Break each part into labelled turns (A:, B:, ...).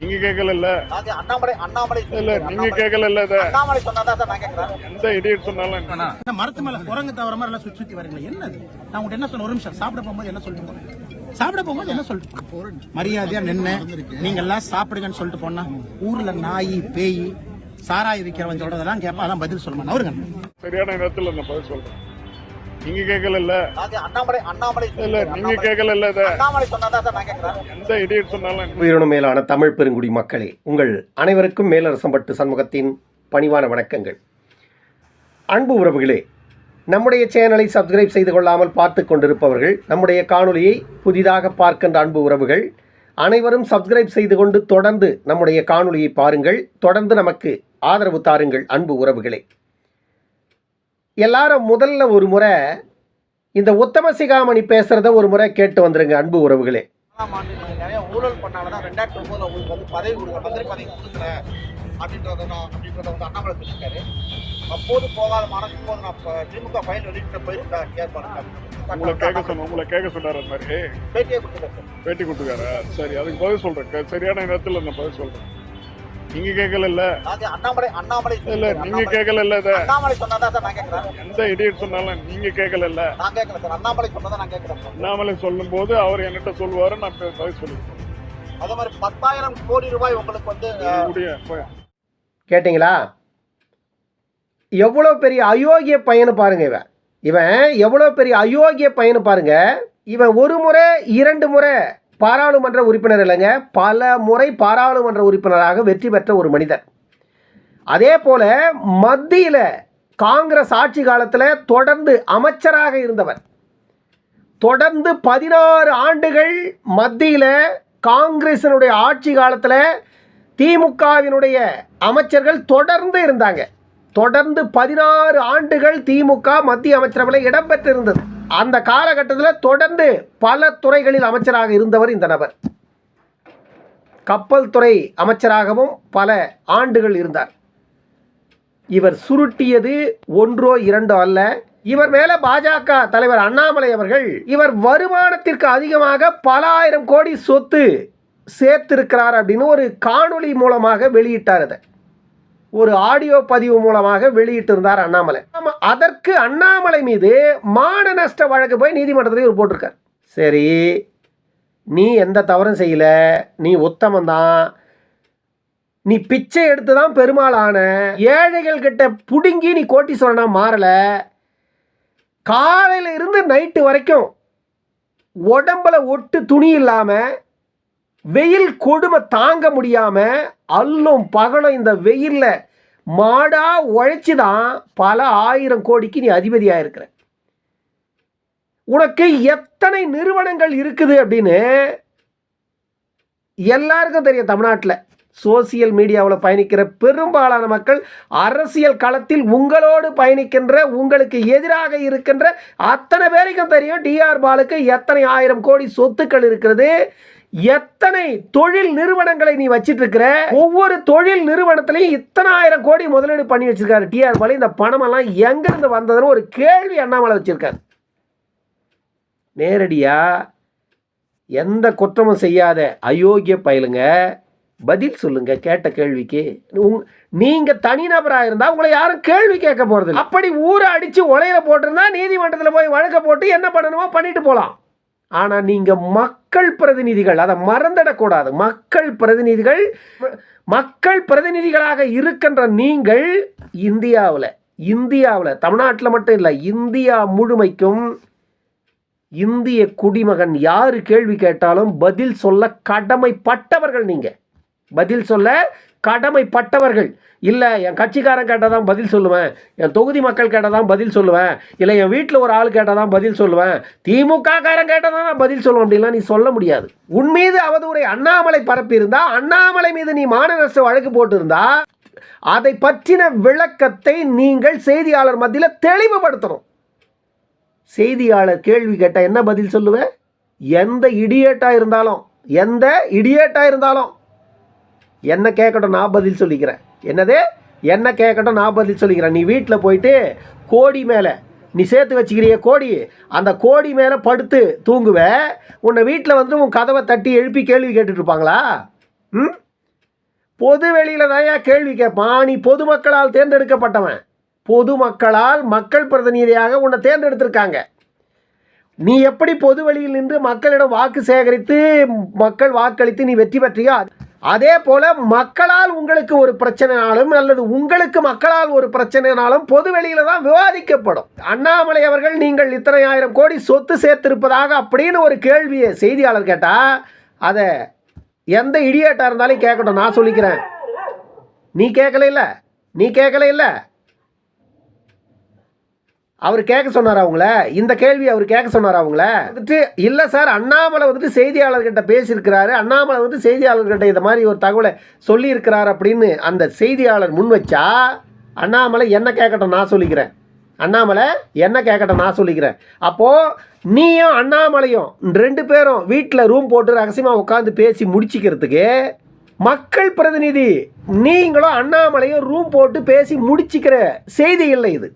A: நீங்க கேட்கல இல்ல
B: அண்ணாமலை அண்ணாமலை
A: இல்ல நீங்க கேட்கல இல்ல
B: அண்ணாமலை சொன்னாதான் சார் நான் கேட்கிறேன்.
A: எந்த இடியட் சொன்னாலும்
C: இந்த மரத்து மேல குரங்கு தவிர மாதிரி எல்லாம் சுத்தி சுத்தி வரீங்களா என்னது? நான் உங்கள்ட்ட என்ன சொன்ன ஒரு நிமிஷம் சாப்பிட போகும்போது என்ன சொல்லிட்டு போனேன்? சாப்பிட போகும்போது என்ன சொல்லிட்டு? மரியாதையா நின்னு நீங்க எல்லாம் சாப்பிடுங்கன்னு சொல்லிட்டு போனா ஊர்ல நாய் பேய் சாராய் விக்கிறவன் சொல்றதெல்லாம் கேட்பா அதான் பதில் சொல்லுமா அவருங்க.
A: சரியான நேரத்துல நான் பதில் சொல்றேன். நீங்க கேட்கல இல்ல
B: அண்ணாமலை அண்ணாமலை
A: இல்ல நீங்க கேட்கல இல்ல இத
B: அண்ணாமலை சொன்னாதான் சார் நான் கேட்கிறேன்.
A: எந்த இடியட் சொன்னாலும்
D: உயிரினும் மேலான தமிழ் பெருங்குடி மக்களே உங்கள் அனைவருக்கும் மேலரசம்பட்டு சண்முகத்தின் பணிவான வணக்கங்கள். அன்பு உறவுகளே நம்முடைய சேனலை சப்ஸ்கிரைப் செய்து கொள்ளாமல் பார்த்து கொண்டிருப்பவர்கள் நம்முடைய காணொளியை புதிதாக பார்க்கின்ற அன்பு உறவுகள் அனைவரும் சப்ஸ்கிரைப் செய்து கொண்டு தொடர்ந்து நம்முடைய காணொளியை பாருங்கள் தொடர்ந்து நமக்கு ஆதரவு தாருங்கள் அன்பு உறவுகளே. எல்லாரும் முதல்ல ஒரு முறை இந்த உத்தம சிகாமணி பேசுறத ஒரு முறை கேட்டு வந்துருங்க அன்பு உறவுகளே.
B: நிறைய ஊழல் பண்ணாலதான் ரெண்டாயிரத்தி ஒன்பதுல உங்களுக்கு வந்து பதவி கொடுக்க மந்திரி பதவி கொடுக்கல அப்படின்றத நான் அப்படின்றத வந்து அண்ணாமலை சொல்லியிருக்காரு அப்போது போகாத மனம் இப்போது நான் திமுக ஃபைல் வெளியிட்டு போயிருக்கேன்
A: உங்களை கேட்க சொன்ன உங்களை கேட்க சொன்னாரு அந்த மாதிரி.
B: பேட்டியே
A: பேட்டி கொடுத்துக்காரா சரி அதுக்கு பதில் சொல்றேன். சரியான நேரத்துல நான் பதில் சொல்றேன். நீங்க கேட்கல இல்ல
B: அண்ணாமலை அண்ணாமலை
A: இல்ல நீங்க கேட்கல இல்ல
B: அண்ணாமலை சொன்னாதான் சார் நான் கேட்கிறேன்
A: எந்த இடியட் சொன்னாலும் நீங்க கேட்கல இல்ல
B: நான் கேட்கல சார். அண்ணாமலை சொன்னதை நான் கேட்கிறேன் சார்.
A: அண்ணாமலை சொல்லும் போது அவர் என்கிட்ட சொல்லுவாரு நான் பதில் சொல்லுவேன்
B: அதே மாதிரி பத்தாயிரம் கோடி ரூபாய் உங்களுக்கு வந்து
D: கேட்டிங்களா? எவ்வளோ பெரிய அயோக்கிய பையனு பாருங்க இவன். இவன் எவ்வளோ பெரிய அயோக்கிய பையனு பாருங்க. இவன் ஒரு முறை இரண்டு முறை பாராளுமன்ற உறுப்பினர் இல்லைங்க. பல முறை பாராளுமன்ற உறுப்பினராக வெற்றி பெற்ற ஒரு மனிதர். அதே போல் மத்தியில் காங்கிரஸ் ஆட்சி காலத்தில் தொடர்ந்து அமைச்சராக இருந்தவர். தொடர்ந்து பதினாறு ஆண்டுகள் மத்தியில் காங்கிரசினுடைய ஆட்சி காலத்தில் திமுகவினுடைய அமைச்சர்கள் தொடர்ந்து இருந்தாங்க. தொடர்ந்து பதினாறு ஆண்டுகள் திமுக மத்திய அமைச்சரவையில் இடம்பெற்றிருந்தது. அந்த காலகட்டத்தில் தொடர்ந்து பல துறைகளில் அமைச்சராக இருந்தவர் இந்த நபர். கப்பல் துறை அமைச்சராகவும் பல ஆண்டுகள் இருந்தார். இவர் சுருட்டியது ஒன்றோ இரண்டோ அல்ல. இவர் மேல பாஜக தலைவர் அண்ணாமலை அவர்கள் இவர் வருமானத்திற்கு அதிகமாக பல ஆயிரம் கோடி சொத்து சேர்த்திருக்கிறார் அப்படின்னு ஒரு காணொளி மூலமாக வெளியிட்டார் அதை ஒரு ஆடியோ பதிவு மூலமாக வெளியிட்டிருந்தார் அண்ணாமலை. அதற்கு அண்ணாமலை மீது மான நஷ்ட வழக்கு போய் நீதிமன்றத்தில் இவர் போட்டிருக்கார். சரி நீ எந்த தவறும் செய்யலை நீ உத்தமந்தான் நீ பிச்சை எடுத்து தான் பெருமாளான ஏழைகள் கிட்ட பிடுங்கி நீ கோட்டீஸ்வரனா மாறலை காலையில இருந்து நைட்டு வரைக்கும் உடம்புல ஒட்டு துணி இல்லாமல் வெயில் கொடுமை தாங்க முடியாமல் அல்லும் பகலும் இந்த வெயிலில் மாடா உழைச்சி தான் பல ஆயிரம் கோடிக்கு நீ அதிபதியாக இருக்கிற உனக்கு எத்தனை நிறுவனங்கள் இருக்குது அப்படின்னு எல்லாருக்கும் தெரியும் தமிழ்நாட்டில். சோசியல் மீடியாவில் பயணிக்கிற பெரும்பாலான மக்கள் அரசியல் களத்தில் உங்களோடு பயணிக்கின்ற உங்களுக்கு எதிராக இருக்கின்ற அத்தனை பேருக்கும் தெரியும் டிஆர் பாலுக்கு எத்தனை ஆயிரம் கோடி சொத்துக்கள் இருக்கிறது. எத்தனை தொழில் நிறுவனங்களை நீ வச்சிட்டு இருக்கிற ஒவ்வொரு தொழில் நிறுவனத்திலையும் இத்தனை ஆயிரம் கோடி முதலீடு பண்ணி வச்சிருக்காரு டிஆர் பாலு. இந்த பணமெல்லாம் எங்கிருந்து வந்ததுன்னு ஒரு கேள்வி அண்ணாமலை வச்சிருக்காரு. நேரடியா எந்த குற்றமும் செய்யாத அயோக்கிய பயலுங்க பதில் சொல்லுங்க கேட்ட கேள்விக்கு. உங் நீங்க தனிநபராக இருந்தா உங்களை யாரும் கேள்வி கேட்க போறது அப்படி ஊரை அடிச்சு உலையில போட்டிருந்தா நீதிமன்றத்தில் போய் வழக்க போட்டு என்ன பண்ணணுமோ பண்ணிட்டு போகலாம் ஆனால் நீங்கள் மக்கள் பிரதிநிதிகள் அதை மறந்துடக்கூடாது. மக்கள் பிரதிநிதிகள் மக்கள் பிரதிநிதிகளாக இருக்கின்ற நீங்கள் இந்தியாவில் இந்தியாவில் தமிழ்நாட்டில் மட்டும் இல்லை இந்தியா முழுமைக்கும் இந்திய குடிமகன் யார் கேள்வி கேட்டாலும் பதில் சொல்ல கடமைப்பட்டவர்கள் நீங்கள் பதில் சொல்ல கடமைப்பட்டவர்கள். இல்லை என் கட்சிக்காரன் கேட்டால் தான் பதில் சொல்லுவேன். என் தொகுதி மக்கள் கேட்டால் தான் பதில் சொல்லுவேன். இல்லை என் வீட்டில் ஒரு ஆள் கேட்டால் தான் பதில் சொல்லுவேன். திமுக காரன் கேட்டால் தான் நான் பதில் சொல்லுவேன் அப்படின்லாம் நீ சொல்ல முடியாது. உன் மீது அவதூறை அண்ணாமலை பரப்பியிருந்தா அண்ணாமலை மீது நீ மாநகரசு வழக்கு போட்டிருந்தா அதை பற்றின விளக்கத்தை நீங்கள் செய்தியாளர் மத்தியில் தெளிவுபடுத்தணும். செய்தியாளர் கேள்வி கேட்டால் என்ன பதில் சொல்லுவேன் எந்த இடியேட்டாக இருந்தாலும் எந்த இடியேட்டாக இருந்தாலும். என்ன கேட்கட்டும் நான் பதில் சொல்லிக்கிறேன். என்னது? என்ன கேட்கட்டும் நான் பதில் சொல்லிக்கிறேன். நீ வீட்டில் போயிட்டு கோடி மேலே நீ சேர்த்து வச்சுக்கிறிய கோடி அந்த கோடி மேலே படுத்து தூங்குவ உன்னை வீட்டில் வந்து உன் கதவை தட்டி எழுப்பி கேள்வி கேட்டுட்டு இருப்பாங்களா? ம்? பொது வெளியில் தான் கேள்வி கேட்பான் நீ பொதுமக்களால் தேர்ந்தெடுக்கப்பட்டவன். பொதுமக்களால் மக்கள் பிரதிநிதியாக உன்னை தேர்ந்தெடுத்திருக்காங்க. நீ எப்படி பொது வழியில் நின்று மக்களிடம் வாக்கு சேகரித்து மக்கள் வாக்களித்து நீ வெற்றி பெற்றியோ அதே போல் மக்களால் உங்களுக்கு ஒரு பிரச்சனைனாலும் அல்லது உங்களுக்கு மக்களால் ஒரு பிரச்சனைனாலும் பொது வெளியில் தான் விவாதிக்கப்படும். அண்ணாமலை அவர்கள் நீங்கள் இத்தனை ஆயிரம் கோடி சொத்து சேர்த்திருப்பதாக அப்படின்னு ஒரு கேள்வியை செய்தியாளர் கேட்டால் அதை எந்த இடியேட்டாக இருந்தாலும் கேட்கட்டும் நான் சொல்லிக்கிறேன். நீ கேட்கல இல்லை நீ கேட்கல இல்லை அவர் கேட்க சொன்னார் அவங்கள இந்த கேள்வி அவர் கேட்க சொன்னார் அவங்கள வந்துட்டு இல்லை சார் அண்ணாமலை வந்துட்டு செய்தியாளர்கிட்ட பேசியிருக்கிறாரு. அண்ணாமலை வந்து செய்தியாளர்கிட்ட இந்த மாதிரி ஒரு தகவலை சொல்லியிருக்கிறார் அப்படின்னு அந்த செய்தியாளர் முன் வச்சா அண்ணாமலை என்ன கேட்கட்டும் நான் சொல்லிக்கிறேன். அண்ணாமலை என்ன கேட்கட்டும் நான் சொல்லிக்கிறேன். அப்போது நீயும் அண்ணாமலையும் ரெண்டு பேரும் வீட்டில் ரூம் போட்டு ரகசியமாக உட்காந்து பேசி முடிச்சிக்கிறதுக்கு மக்கள் பிரதிநிதி நீங்களும் அண்ணாமலையும் ரூம் போட்டு பேசி முடிச்சிக்கிற செய்தி இல்லை இது.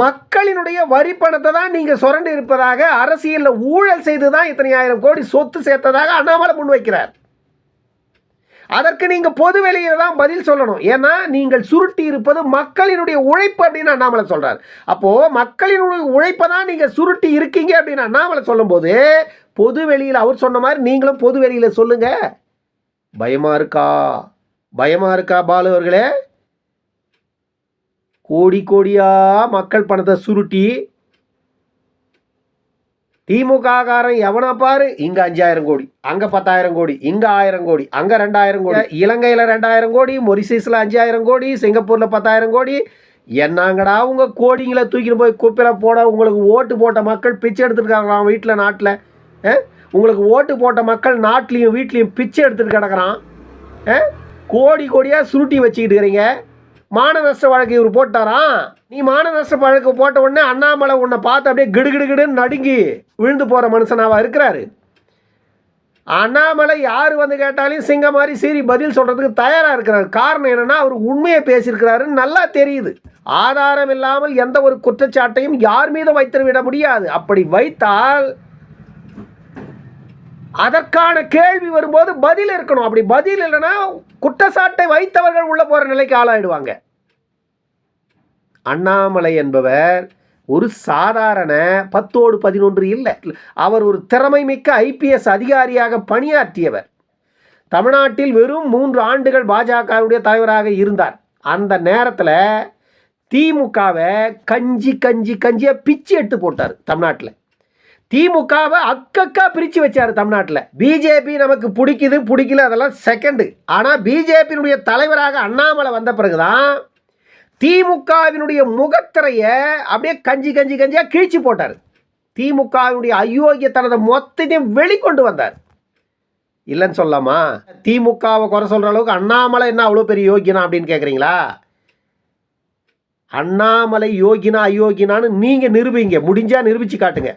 D: மக்களினுடைய வரி பணத்தை தான் நீங்கள் சுரண்டி இருப்பதாக அரசியலில் ஊழல் செய்து தான் இத்தனை ஆயிரம் கோடி சொத்து சேர்த்ததாக அண்ணாமலை முன்வைக்கிறார் அதற்கு நீங்கள் பொது வெளியில் தான் பதில் சொல்லணும். ஏன்னா நீங்கள் சுருட்டி இருப்பது மக்களினுடைய உழைப்பு அப்படின்னு அண்ணாமலை சொல்கிறார் அப்போது மக்களினுடைய உழைப்பை தான் நீங்கள் சுருட்டி இருக்கீங்க அப்படின்னு அண்ணாமலை சொல்லும்போது பொது வெளியில் அவர் சொன்ன மாதிரி நீங்களும் பொது வெளியில் சொல்லுங்கள் பயமாக இருக்கா? பயமாக இருக்கா பாலு அவர்களே? கோடி கோடியா மக்கள் பணத்தை சுருட்டி திமுக காரன் எவனா பாரு? இங்க அஞ்சாயிரம் கோடி அங்க பத்தாயிரம் கோடி இங்க ஆயிரம் கோடி அங்க ரெண்டாயிரம் கோடி இலங்கையில ரெண்டாயிரம் கோடி மொரிசியஸ்ல அஞ்சாயிரம் கோடி சிங்கப்பூர்ல பத்தாயிரம் கோடி. என்னங்கடா உங்க கோடிங்களை தூக்கிட்டு போய் குப்பையில போட உங்களுக்கு ஓட்டு போட்ட மக்கள் பிச்சை எடுத்துருக்காங்களாம் வீட்டில் நாட்டில்? உங்களுக்கு ஓட்டு போட்ட மக்கள் நாட்டிலையும் வீட்லேயும் பிச்சை எடுத்துட்டு கிடக்குறான். ஆ? கோடி கோடியாக சுருட்டி வச்சுக்கிட்டு இருக்கிறீங்க. மான நஷ்ட வழக்கு இவர் போட்டாராம் நீ மான நஷ்ட வழக்கு போட்ட உடனே அண்ணாமலை உன்னை பார்த்து அப்படியே கிடுகிடுகிடுன்னு நடுங்கி விழுந்து போகிற மனுஷனாவா இருக்கிறாரு. அண்ணாமலை யார் வந்து கேட்டாலும் சிங்க மாதிரி சீரி பதில் சொல்கிறதுக்கு தயாராக இருக்கிறார். காரணம் என்னென்னா அவர் உண்மையை பேசியிருக்கிறாருன்னு நல்லா தெரியுது. ஆதாரம் இல்லாமல் எந்த ஒரு குற்றச்சாட்டையும் யார் மீதும் வைத்து விட முடியாது. அப்படி வைத்தால் அதற்கான கேள்வி வரும்போது பதில் இருக்கணும். அப்படி பதில் இல்லைன்னா குற்றச்சாட்டை வைத்தவர்கள் உள்ள போகிற நிலைக்கு ஆளாயிடுவாங்க. அண்ணாமலை என்பவர் ஒரு சாதாரண பத்தோடு பதினொன்று இல்லை. அவர் ஒரு திறமை மிக்க ஐபிஎஸ் அதிகாரியாக பணியாற்றியவர். தமிழ்நாட்டில் வெறும் மூன்று ஆண்டுகள் பாஜகவுடைய தலைவராக இருந்தார். அந்த நேரத்தில் திமுகவை கஞ்சி கஞ்சி கஞ்சியாக பிச்சு எடுத்து போட்டார் தமிழ்நாட்டில். திமுகவை அக்கக்கா பிரித்து வச்சார் தமிழ்நாட்டில். பிஜேபி நமக்கு பிடிக்குது பிடிக்கல அதெல்லாம் செகண்டு ஆனால் பிஜேபியினுடைய தலைவராக அண்ணாமலை வந்த பிறகுதான் திமுகவினுடைய முகத்திரையை அப்படியே கஞ்சி கஞ்சி கஞ்சியாக கிழிச்சு போட்டார். திமுகவினுடைய அயோக்கியத்தனத்தை மொத்தத்தையும் வெளிக்கொண்டு வந்தார். இல்லைன்னு சொல்லலாமா? திமுகவை குறை சொல்கிற அளவுக்கு அண்ணாமலை என்ன அவ்வளோ பெரிய யோகியனா அப்படின்னு கேட்குறீங்களா அண்ணாமலை யோகினா அயோக்கியனான்னு நீங்கள் நிரூபிங்க. முடிஞ்சால் நிரூபித்து காட்டுங்க.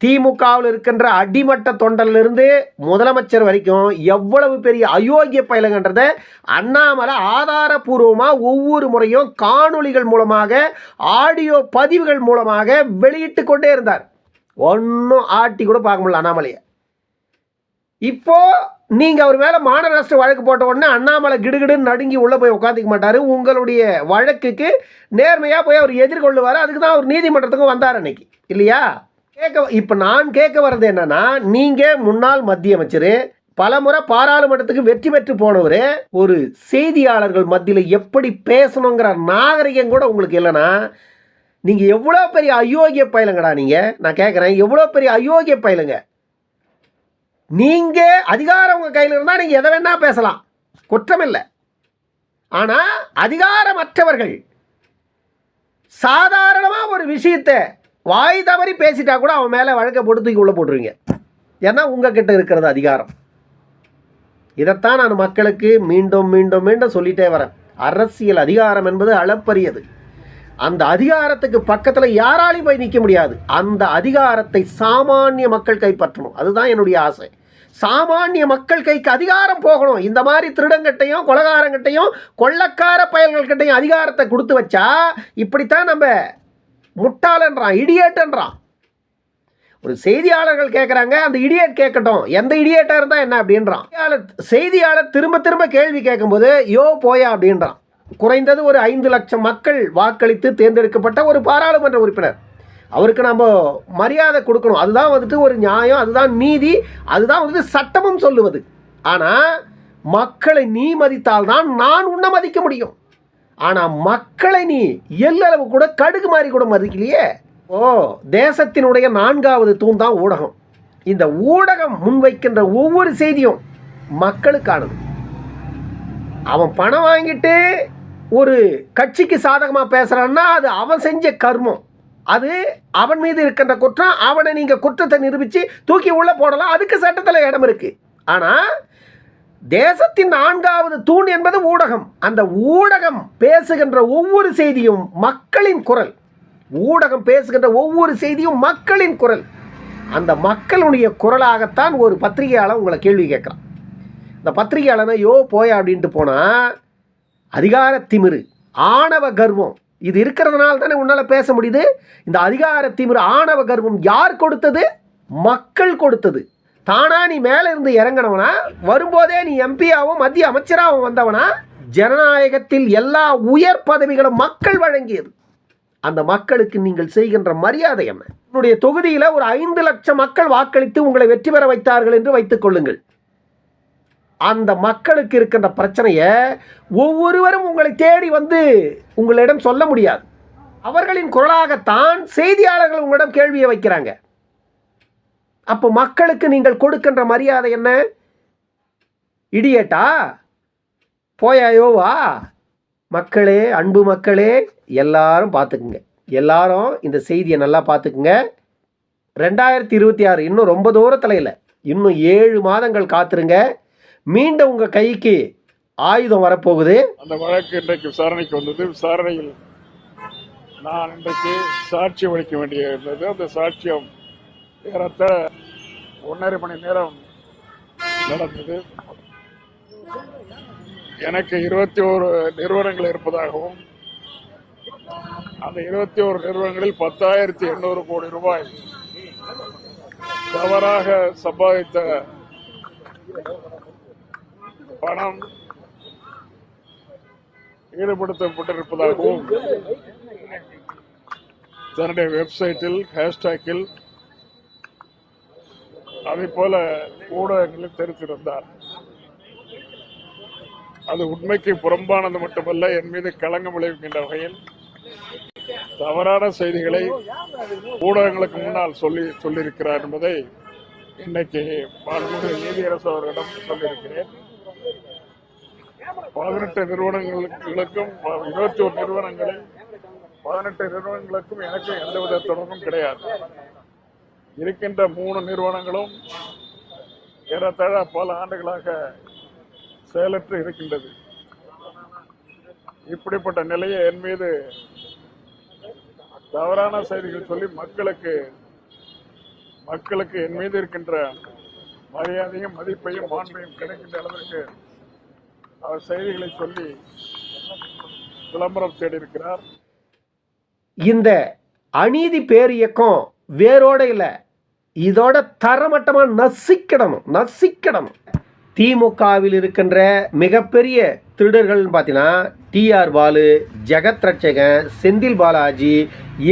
D: திமுகவில் இருக்கின்ற அடிமட்ட தொண்டலிருந்து முதலமைச்சர் வரைக்கும் எவ்வளவு பெரிய அயோக்கிய பயலங்கன்றதை அண்ணாமலை ஆதாரபூர்வமாக ஒவ்வொரு முறையும் காணொளிகள் மூலமாக ஆடியோ பதிவுகள் மூலமாக வெளியிட்டு கொண்டே இருந்தார். ஒன்றும் ஆட்டி கூட பார்க்க முடியல அண்ணாமலையை. இப்போ நீங்கள் அவர் மேலே மாநகராஷ்டிர வழக்கு போட்ட உடனே அண்ணாமலை கிடுகிடுன்னு நடுங்கி உள்ளே போய் உட்காந்துக்க மாட்டார். உங்களுடைய வழக்குக்கு நேர்மையாக போய் அவர் எதிர்கொள்ளுவார். அதுக்கு தான் அவர் நீதிமன்றத்துக்கும் வந்தார் அன்னைக்கு. இல்லையா? கேட்க இப்போ நான் கேட்க வர்றது என்னன்னா நீங்கள் முன்னாள் மத்திய அமைச்சர் பலமுறை பாராளுமன்றத்துக்கு வெற்றி பெற்று போனவர் ஒரு செய்தியாளர்கள் மத்தியில் எப்படி பேசணுங்கிற நாகரிகம் கூட உங்களுக்கு இல்லைன்னா நீங்கள் எவ்வளோ பெரிய அயோக்கிய பயலுங்கடா நீங்கள் நான் கேட்குறேன் எவ்வளோ பெரிய அயோக்கிய பயலுங்க? நீங்கள் அதிகாரம் உங்கள் கையில் இருந்தால் நீங்கள் எதை வேணால் பேசலாம். குற்றம் இல்லை ஆனால் அதிகாரமற்றவர்கள் சாதாரணமாக ஒரு விஷயத்தை வாய் தவறி பேசிட்டா கூட அவன் மேலே வழக்கை போட்டு தூக்கி உள்ளே போட்டுருவீங்க. ஏன்னா உங்ககிட்ட இருக்கிறது அதிகாரம். இதைத்தான் நான் மக்களுக்கு மீண்டும் மீண்டும் மீண்டும் சொல்லிட்டே வரேன். அரசியல் அதிகாரம் என்பது அளப்பரியது. அந்த அதிகாரத்துக்கு பக்கத்தில் யாராலையும் போய் நிற்க முடியாது. அந்த அதிகாரத்தை சாமானிய மக்கள் கைப்பற்றணும். அதுதான் என்னுடைய ஆசை. சாமானிய மக்கள் கைக்கு அதிகாரம் போகணும். இந்த மாதிரி திருடங்கிட்டையும் கொலகாரங்கிட்டையும் கொள்ளக்கார பயல்கள்கிட்டையும் அதிகாரத்தை கொடுத்து வச்சா இப்படித்தான் நம்ம முட்டாளன்றான் இடியேட்டுன்றான் ஒரு செய்தியாளர்கள் கேட்குறாங்க அந்த இடியேட் கேட்கட்டும் எந்த இடியேட்டாக இருந்தால் என்ன அப்படின்றான். செய்தியாளர் திரும்ப திரும்ப கேள்வி கேட்கும்போது யோ போயா அப்படின்றான். குறைந்தது ஒரு ஐந்து லட்சம் மக்கள் வாக்களித்து தேர்ந்தெடுக்கப்பட்ட ஒரு பாராளுமன்ற உறுப்பினர். அவருக்கு நம்ம மரியாதை கொடுக்கணும். அதுதான் வந்துட்டு ஒரு நியாயம் அதுதான் நீதி அதுதான் வந்துட்டு சட்டமும் சொல்லுவது. ஆனால் மக்களை நீ மதித்தால்தான் நான் உன்னை மதிக்க முடியும். ஆனால் மக்களை நீ எல்லளவு கூட கடுகு மாதிரி கூட மதிக்கலையே. ஓ தேசத்தினுடைய நான்காவது தூண் தான் ஊடகம். இந்த ஊடகம் முன்வைக்கின்ற ஒவ்வொரு செய்தியும் மக்களுக்கானது. அவன் பணம் வாங்கிட்டு ஒரு கட்சிக்கு சாதகமாக பேசுகிறான்னா அது அவன் செஞ்ச கர்மம். அது அவன் மீது இருக்கின்ற குற்றம் அவனை நீங்கள் குற்றத்தை நிரூபித்து தூக்கி உள்ளே போடலாம். அதுக்கு சட்டத்தில் இடம் இருக்குது ஆனால் தேசத்தின் நான்காவது தூண் என்பது ஊடகம். அந்த ஊடகம் பேசுகின்ற ஒவ்வொரு செய்தியும் மக்களின் குரல். ஊடகம் பேசுகின்ற ஒவ்வொரு செய்தியும் மக்களின் குரல். அந்த மக்களுடைய குரலாகத்தான் ஒரு பத்திரிகையாளர் உங்களை கேள்வி கேட்குறான். இந்த பத்திரிகையாளனை யோ போய் அப்படின்ட்டு போனால் அதிகார திமிரு ஆணவ கர்வம். இது இருக்கிறதுனால தானே உன்னால் பேச முடியுது? இந்த அதிகார திமிரு ஆணவ கர்வம் யார் கொடுத்தது? மக்கள் கொடுத்தது. தானா நீ மேலே இருந்து இறங்கினவனா வரும்போதே நீ எம்பியாவும் மத்திய அமைச்சராகவும் வந்தவனா ஜனநாயகத்தில் எல்லா உயர் பதவிகளும் மக்கள் வழங்கியது. அந்த மக்களுக்கு நீங்கள் செய்கின்ற மரியாதை என்ன? உன்னுடைய தொகுதியில் ஒரு ஐந்து லட்சம் மக்கள் வாக்களித்து உங்களை வெற்றி பெற வைத்தார்கள் என்று வைத்துக் கொள்ளுங்கள். அந்த மக்களுக்கு இருக்கின்ற பிரச்சனையை ஒவ்வொருவரும் உங்களை தேடி வந்து உங்களிடம் சொல்ல முடியாது. அவர்களின் குரலாகத்தான் செய்தியாளர்கள் உங்களிடம் கேள்வியை வைக்கிறாங்க. அப்போ மக்களுக்கு நீங்கள் கொடுக்கின்ற மரியாதை என்ன? இடியேட்டா? போயாயோவா மக்களே அன்பு மக்களே எல்லாரும் பார்த்துக்குங்க. எல்லாரும் இந்த செய்தியை நல்லா பார்த்துக்குங்க. ரெண்டாயிரத்தி இருபத்தி ஆறு இன்னும் ரொம்ப தூரத்தில் இல்லை. இன்னும் ஏழு மாதங்கள் காத்துருங்க. மீண்டும் உங்கள் கைக்கு ஆயுதம் வரப்போகுது.
A: அந்த வழக்கு இன்றைக்கு விசாரணைக்கு வந்தது. விசாரணையில் நான் இன்றைக்கு சாட்சியம் அளிக்க வேண்டிய இருந்தது அந்த சாட்சியம் ஏறத்தாழ ஒன்றரை மணி நேரம் நடந்தது. எனக்கு இருபத்தி ஓரு நிறுவனங்கள் இருப்பதாகவும் அந்த இருபத்தி ஓரு நிறுவனங்களில் பத்தாயிரத்தி எண்ணூறு கோடி ரூபாய் தவறாக சம்பாதித்த பணம் ஈடுபடுத்தப்பட்டிருப்பதாகவும் தன்னுடைய வெப்சைட்டில் ஹேஷ்டேக்கில் அதே போல ஊடகங்களில் தெரிவித்திருந்தார் அது உண்மைக்கு புறம்பானது மட்டுமல்ல என் மீது களங்கம் விளைவிக்கின்ற வகையில் தவறான செய்திகளை ஊடகங்களுக்கு முன்னால் சொல்லி சொல்லியிருக்கிறார் என்பதை இன்னைக்கு மாண்புமிகு நீதியரசு அவர்களிடம் சொல்லியிருக்கிறேன். பதினெட்டு நிறுவனங்களுக்கும் இருபத்தி ஒரு நிறுவனங்களில் பதினெட்டு நிறுவனங்களுக்கும் எனக்கும் எந்தவித தொடர்பும் கிடையாது. இருக்கின்ற மூணு நிறுவனங்களும் ஏறத்தாழ பல ஆண்டுகளாக செயலற்று இருக்கின்றது. இப்படிப்பட்ட நிலையை என் மீது தவறான செய்திகள் சொல்லி மக்களுக்கு மக்களுக்கு என் மீது இருக்கின்ற மரியாதையும் மதிப்பையும் மாண்பையும் கிடைக்கின்ற அளவிற்கு அவர் செய்திகளை சொல்லி விளம்பரம் தேடியிருக்கிறார்.
D: இந்த அநீதி பேரியக்கம் வேரோட இல்லை. இதோட தரமட்டமாக நசிக்கிடணும் நசிக்கிடணும் திமுகவில் இருக்கின்ற மிகப்பெரிய திருடர்கள்னு பார்த்தீங்கன்னா டிஆர் பாலு ஜெகத் ரட்சகன் செந்தில் பாலாஜி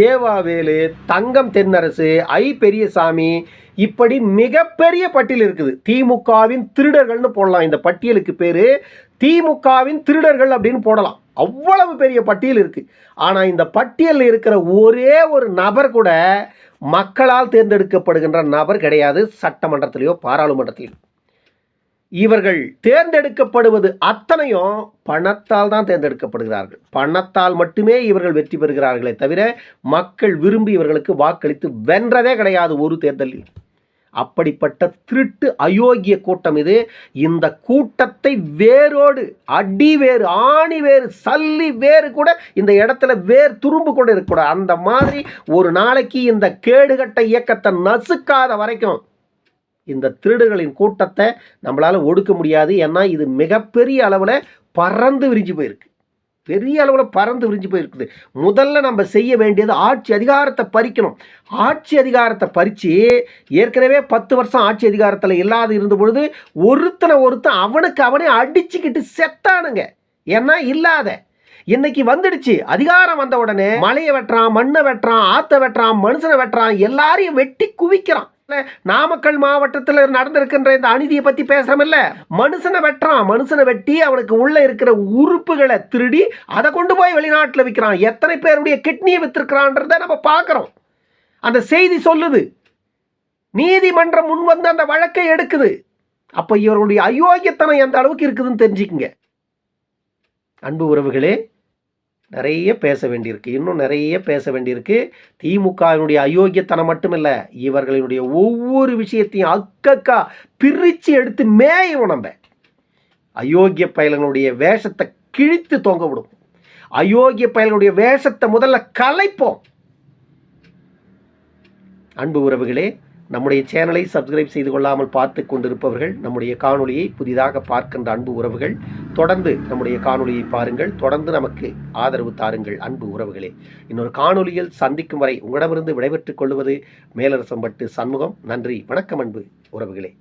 D: ஏவாவேலு தங்கம் தென்னரசு ஐ பெரியசாமி இப்படி மிகப்பெரிய பட்டியல் இருக்குது. திமுகவின் திருடர்கள்னு போடலாம். இந்த பட்டியலுக்கு பேர் திமுகவின் திருடர்கள் அப்படின்னு போடலாம். அவ்வளவு பெரிய பட்டியல் இருக்குது ஆனால் இந்த பட்டியலில் இருக்கிற ஒரே ஒரு நபர் கூட மக்களால் தேர்ந்தெடுக்கப்படுகின்ற நபர் கிடையாது சட்டமன்றத்திலேயோ பாராளுமன்றத்திலேயோ. இவர்கள் தேர்ந்தெடுக்கப்படுவது அத்தனையும் பணத்தால் தான் தேர்ந்தெடுக்கப்படுகிறார்கள். பணத்தால் மட்டுமே இவர்கள் வெற்றி பெறுகிறார்களே தவிர மக்கள் விரும்பி இவர்களுக்கு வாக்களித்து வென்றதே கிடையாது ஒரு தேர்தலில். அப்படிப்பட்ட திருட்டு அயோக்கிய கூட்டம் இது. இந்த கூட்டத்தை வேரோடு அடி வேறு ஆணி வேறு சல்லி வேறு கூட இந்த இடத்துல வேர் துரும்பு கூட இருக்கக்கூடாது. அந்த மாதிரி ஒரு நாளைக்கு இந்த கேடுகட்ட இயக்கத்தை நசுக்காத வரைக்கும் இந்த திருடுகளின் கூட்டத்தை நம்மளால் ஒடுக்க முடியாது. ஏன்னா இது மிகப்பெரிய அளவில் பறந்து விரிஞ்சு போயிருக்கு. பெரிய அளவில் பறந்து விரிஞ்சு போயிருக்குது. முதல்ல நம்ம செய்ய வேண்டியது ஆட்சி அதிகாரத்தை பறிக்கணும். ஆட்சி அதிகாரத்தை பறித்து ஏற்கனவே பத்து வருஷம் ஆட்சி அதிகாரத்தில் இல்லாத இருந்த பொழுது ஒருத்தனை ஒருத்தன் அவனுக்கு அவனே அடிச்சுக்கிட்டு செத்தானுங்க. ஏன்னா இல்லாத. இன்னைக்கு வந்துடுச்சு. அதிகாரம் வந்த உடனே மலையை வெட்டுறான் மண்ணை வெட்டுறான் ஆற்ற வெட்டுறான் மனுஷனை வெட்டுறான் எல்லாரையும் வெட்டி குவிக்கிறான். நாமக்கல் மாவட்டத்தில் நடந்திருக்கின்ற இந்த அநீதியை பற்றி பேசுறமில்ல? மனுஷனை வெட்டுறான். மனுஷனை வெட்டி அவனுக்கு உள்ளே இருக்கிற உறுப்புகளை திருடி அதை கொண்டு போய் வெளிநாட்டில் விற்கிறான் எத்தனை பேருடைய கிட்னியை வித்திருக்கிறான்றத நம்ம பார்க்குறோம். அந்த செய்தி சொல்லுது. நீதிமன்றம் முன் வந்து அந்த வழக்கை எடுக்குது. அப்போ இவருடைய அயோக்கியத்தனம் எந்த அளவுக்கு இருக்குதுன்னு தெரிஞ்சுக்குங்க. அன்பு உறவுகளே நிறைய பேச வேண்டியிருக்கு. இன்னும் நிறைய பேச வேண்டியிருக்கு. திமுகவினுடைய அயோக்கியத்தனம் மட்டுமில்ல இவர்களினுடைய ஒவ்வொரு விஷயத்தையும் அக்கக்கா பிரித்து எடுத்து மேயும் நம்ம. அயோக்கிய பயல்களுடைய வேஷத்தை கிழித்து தொங்க விடும். அயோக்கிய பயலனுடைய வேஷத்தை முதல்ல கலைப்போம். அன்பு உறவுகளே நம்முடைய சேனலை சப்ஸ்கிரைப் செய்து கொள்ளாமல் பார்த்து கொண்டிருப்பவர்கள் நம்முடைய காணொளியை புதிதாக பார்க்கின்ற அன்பு உறவுகள் தொடர்ந்து நம்முடைய காணொளியை பாருங்கள் தொடர்ந்து நமக்கு ஆதரவு தாருங்கள் அன்பு உறவுகளே. இன்னொரு காணொளியில் சந்திக்கும் வரை உங்களிடமிருந்து விடைபெற்றுக் கொள்வது மேலரசம்பட்டு சண்முகம். நன்றி வணக்கம் அன்பு உறவுகளே.